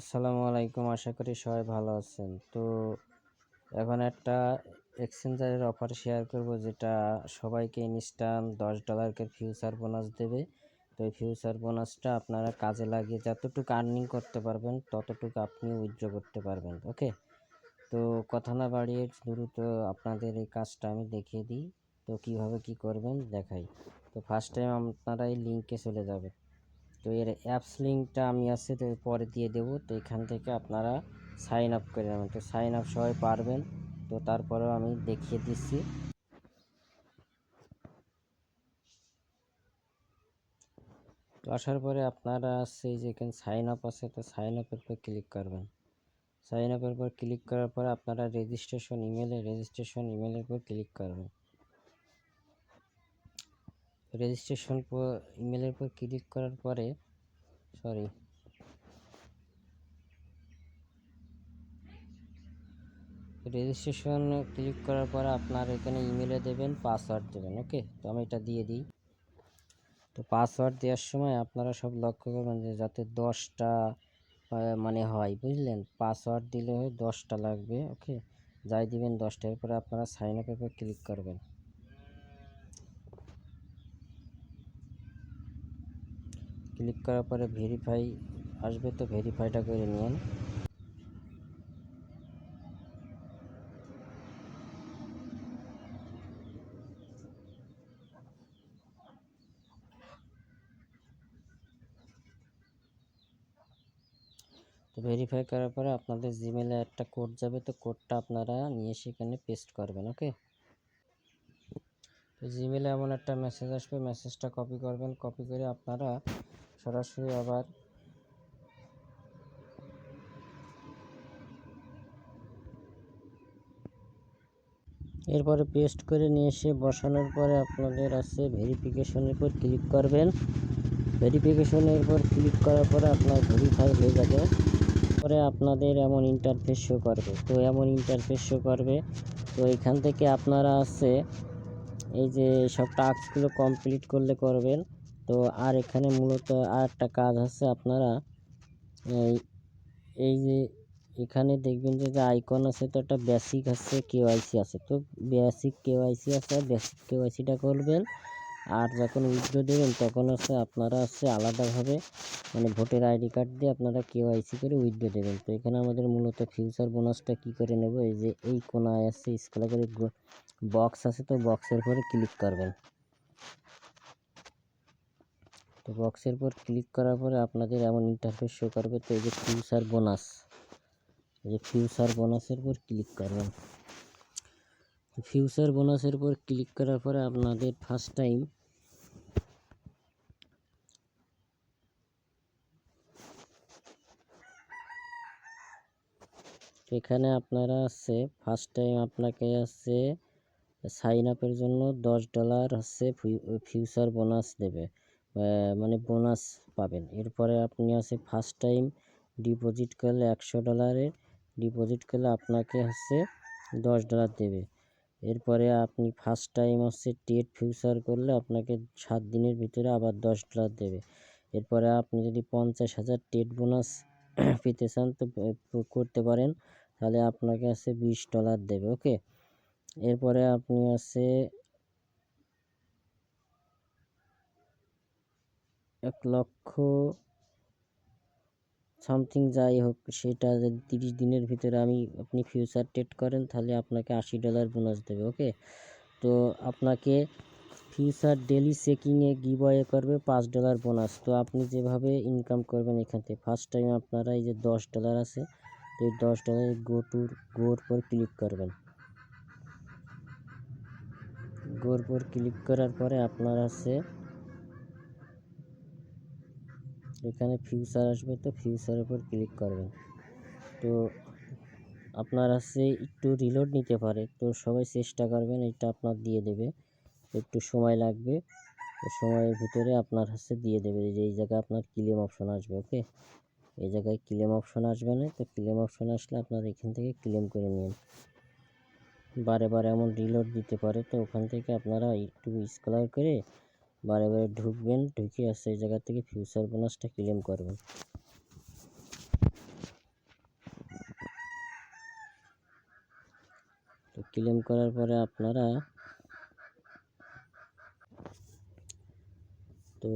আসসালামু আলাইকুম, আশা করি সবাই ভালো আছেন। তো এখন একটা এক্সচেঞ্জারের অফার শেয়ার করব যেটা সবাইকে ইনস্ট্যান্ট দশ ডলারকে ফিউচার বোনাস দেবে। তো এই ফিউচার বোনাসটা আপনারা কাজে লাগিয়ে যতটুকু আর্নিং করতে পারবেন, ততটুকু আপনি উইথড্র করতে পারবেন ওকে তো কথা না বাড়িয়ে দ্রুত আপনাদের এই কাজটা আমি দেখিয়ে দিই। তো কীভাবে কি করবেন দেখাই। তো ফার্স্ট টাইম আপনারা এই লিঙ্কে চলে যাবেন। তো এর অ্যাপস লিঙ্কটা আমি আছে, তো পরে দিয়ে দেবো। তো এখান থেকে আপনারা সাইন আপ করে নেবেন। তো সাইন আপ সবাই পারবেন। তো তারপরেও আমি দেখিয়ে দিচ্ছি। তো আসার পরে আপনারা সেই যে এখানে সাইন আপ আছে, তো সাইন আপের উপর ক্লিক করবেন। সাইন আপের উপর ক্লিক করার পরে আপনারা রেজিস্ট্রেশন ইমেলে রেজিস্ট্রেশন ইমেলের উপর ক্লিক করবেন। রেজিস্ট্রেশন ইমেলের উপর ক্লিক করার পরে সরি রেজিস্ট্রেশন ক্লিক করার পরে আপনার এখানে ইমেলে দেবেন পাসওয়ার্ড দেবেন ওকে তো আমি এটা দিয়ে দিই। তো পাসওয়ার্ড দেওয়ার সময় আপনারা সব লক্ষ্য করবেন যে যাতে দশটা মানে হয়, বুঝলেন? পাসওয়ার্ড দিলে হয় দশটা লাগবে ওকে যাই দিবেন দশটা, এরপরে আপনারা সাইন উপর ক্লিক করবেন। ক্লিক করার পরে ভেরিফাই আসবে, তো ভেরিফাইটা করে নিন তো ভেরিফাই করার পরে আপনাদের জিমেলে একটা কোড যাবে, তো কোডটা আপনারা নিয়ে সেখানে পেস্ট করবেন ওকে তো জিমেলে এমন একটা মেসেজ আসবে মেসেজটা কপি করবেন। কপি করে আপনারা সরাসরি আবার এরপরে পেস্ট করে নিয়ে এসে বসানোর পরে আপনাদের আছে ভেরিফিকেশনের উপর ক্লিক করবেন। ভেরিফিকেশনের উপর ক্লিক করার পরে আপনার ভেরিফাই হয়ে যাবে। পরে আপনাদের এমন ইন্টারফেস শো করবে। তো এমন ইন্টারফেস শো করবে। তো এখান থেকে আপনারা আছে এই যে সব টাস্কগুলো কমপ্লিট করলে করবেন। তো আর এখানে মূলত আর একটা কাজ আছে আপনারা, এই যে এখানে দেখবেন যে যে আইকন আছে, তো একটা বেসিক আছে কেওয়াইসি আছে। তো বেসিক কেওয়াইসি আছে বেসিক কেওয়াইসিটা করবেন। আর যখন উইথড্র দেবেন, তখন হচ্ছে আপনারা হচ্ছে আলাদাভাবে মানে ভোটের আইডি কার্ড দিয়ে আপনারা কেওয়াইসি করে উইথড্র দেবেন। তো এখানে আমাদের মূলত ফিউচার বোনাসটা কি করে নেব? এই যে, এই কোনায় আছে স্কুলে করে বক্স আছে, তো বক্সের পরে ক্লিক করবেন। তো বক্সের পর ক্লিক করার পরে আপনাদের এমন ইন্টারফেস শো করবে তো এই যে ফিউচার বোনাস এই যে ফিউচার বোনাসের উপর ক্লিক করবেন। ফিউচার বোনাসের উপর ক্লিক করার পরে আপনাদের ফার্স্ট টাইম এখানে আপনারা আছে ফার্স্ট টাইম আপনাকে আছে সাইন আপের জন্য দশ ডলার হচ্ছে ফিউচার বোনাস দেবে। মানে বোনাস পাবেন। এরপরে আপনি আছে ফার্স্ট টাইম ডিপোজিট করলে একশো ডলারের ডিপোজিট করলে আপনাকে হচ্ছে দশ ডলার দেবে। এরপরে আপনি ফার্স্ট টাইম হচ্ছে টেট ফিউচার করলে আপনাকে সাত দিনের ভিতরে আবার দশ ডলার দেবে। এরপরে আপনি যদি পঞ্চাশ হাজার টেট বোনাস পেতে চান তো করতে পারেন। তাহলে আপনাকে আছে বিশ ডলার দেবে ওকে এরপরে আপনি আছে এক লক্ষ সামথিং যাই হোক, সেটা যদি তিরিশ দিনের ভিতরে আমি আপনি ফিউচার টেট করেন, তাহলে আপনাকে আশি ডলার বোনাস দেবে ওকে তো আপনাকে ফিউচার ডেলি চেকিংয়ে গিবয়ে করবে পাঁচ ডলার বোনাস তো আপনি যেভাবে ইনকাম করবেন এখান থেকে ফার্স্ট টাইম আপনারা এই যে দশ ডলার আছে, তো এই দশ ডলারের গো টুর গোর পর ক্লিক করবেন। গোর পর ক্লিক করার পরে আপনার আছে এখানে ফিউচার আসবে তো ফিউচারের উপর ক্লিক করবেন। তো আপনার আছে একটু রিলোড নিতে পারে। তো সবাই চেষ্টা করবেন এটা আপনার দিয়ে দেবে। একটু সময় লাগবে। তো সময়ের ভিতরে আপনার হচ্ছে দিয়ে দেবে। যে এই জায়গায় আপনার ক্লেম অপশন আসবে ওকে এই জায়গায় ক্লেম অপশন আসবে না। তো ক্লেম অপশন আসলে আপনার এখান থেকে ক্লেম করে নিন। বারে বারে এমন রিলোড দিতে পারে। তো ওখান থেকে আপনারা একটু স্কলার করে বারে বারে ঢুকবেন, ঢুকে আর সেই জায়গা থেকে ফিউচার বোনাসটা ক্লেম করবেন। তো ক্লেম করার পরে আপনারা তো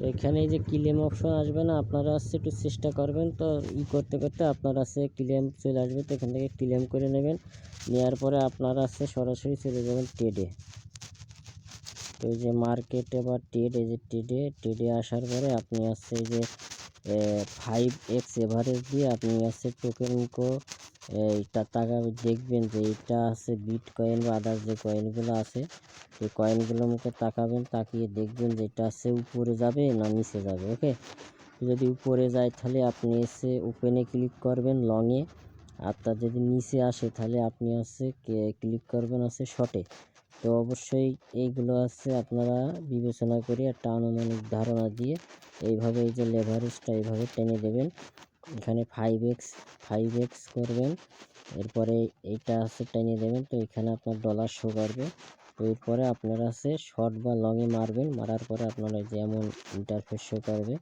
এখানে এই যে ক্লেম অপশন আসবে না, আপনারা আসছে একটু চেষ্টা করবেন তো, ই করতে করতে আপনার আছে ক্লেম চলে আসবে তো এখান থেকে ক্লেম করে নেবেন। নেওয়ার পরে আপনারা আছে সরাসরি চলে যাবেন টেডে তো এই যে মার্কেটে বা টেড এই যে টেডে টেডে আসার পরে আপনি আছে এই যে ফাইভ এক্স এভারেজ দিয়ে আপনি আছে টোকেন কো এইটা টাকা দেখবেন যে এটা আছে বিট কয়েন বা আদার্স যে কয়েনগুলো আছে, এই কয়েনগুলোর মুখে তাকাবেন, তাকিয়ে দেখবেন যে এটা আছে উপরে যাবে না নিচে যাবে ওকে যদি উপরে যায় তাহলে আপনি এসে ওপেনে ক্লিক করবেন লংয়ে আর তার যদি নিচে আসে তাহলে আপনি হচ্ছে ক্লিক করবেন হচ্ছে শর্টে তো অবশ্যই এইগুলো আছে আপনারা বিবেচনা করে একটা আনুমানিক ধারণা দিয়ে এইভাবে এই যে লেভারেজটা এইভাবে টেনে দেবেন। এখানে ফাইভ এক্স ফাইভ এক্স করবেন। এরপরে এইটা আছে টেনে দেবেন। তো এখানে আপনার ডলার শো করবে। তো এরপরে আপনারা আছে শর্ট বা লংয়ে মারবেন। মারার পরে আপনারা যেমন ইন্টারফেস শো করবে।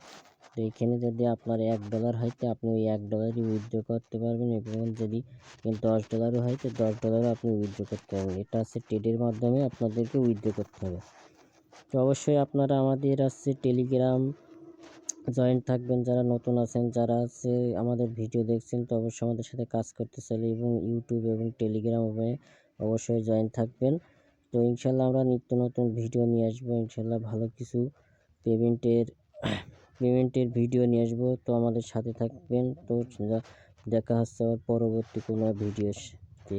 এখানে যদি আপনার এক ডলার হয়, তো আপনি ওই এক ডলারই উইথড্র করতে পারবেন এবং যদি দশ ডলারও হয়, তো দশ ডলারও আপনি উইথড্র করতে পারবেন। এটা হচ্ছে ট্রেডের মাধ্যমে আপনাদেরকে উইথড্র করতে হবে। তো অবশ্যই আপনারা আমাদের আছে টেলিগ্রাম জয়েন্ট থাকবেন। যারা নতুন আছেন, যারা আছে আমাদের ভিডিও দেখছেন, তো অবশ্যই আমাদের সাথে কাজ করতে চাইলে এবং ইউটিউব এবং টেলিগ্রামে অবশ্যই জয়েন থাকবেন। তো ইনশাল্লাহ আমরা নিত্য নতুন ভিডিও নিয়ে আসব। ইনশাল্লাহ ভালো কিছু পেমেন্টের পেমেন্টের ভিডিও নিয়ে আসব। তো আমাদের সাথে থাকবেন। তো দেখা হচ্ছে আবার পরবর্তী কোনো ভিডিওতে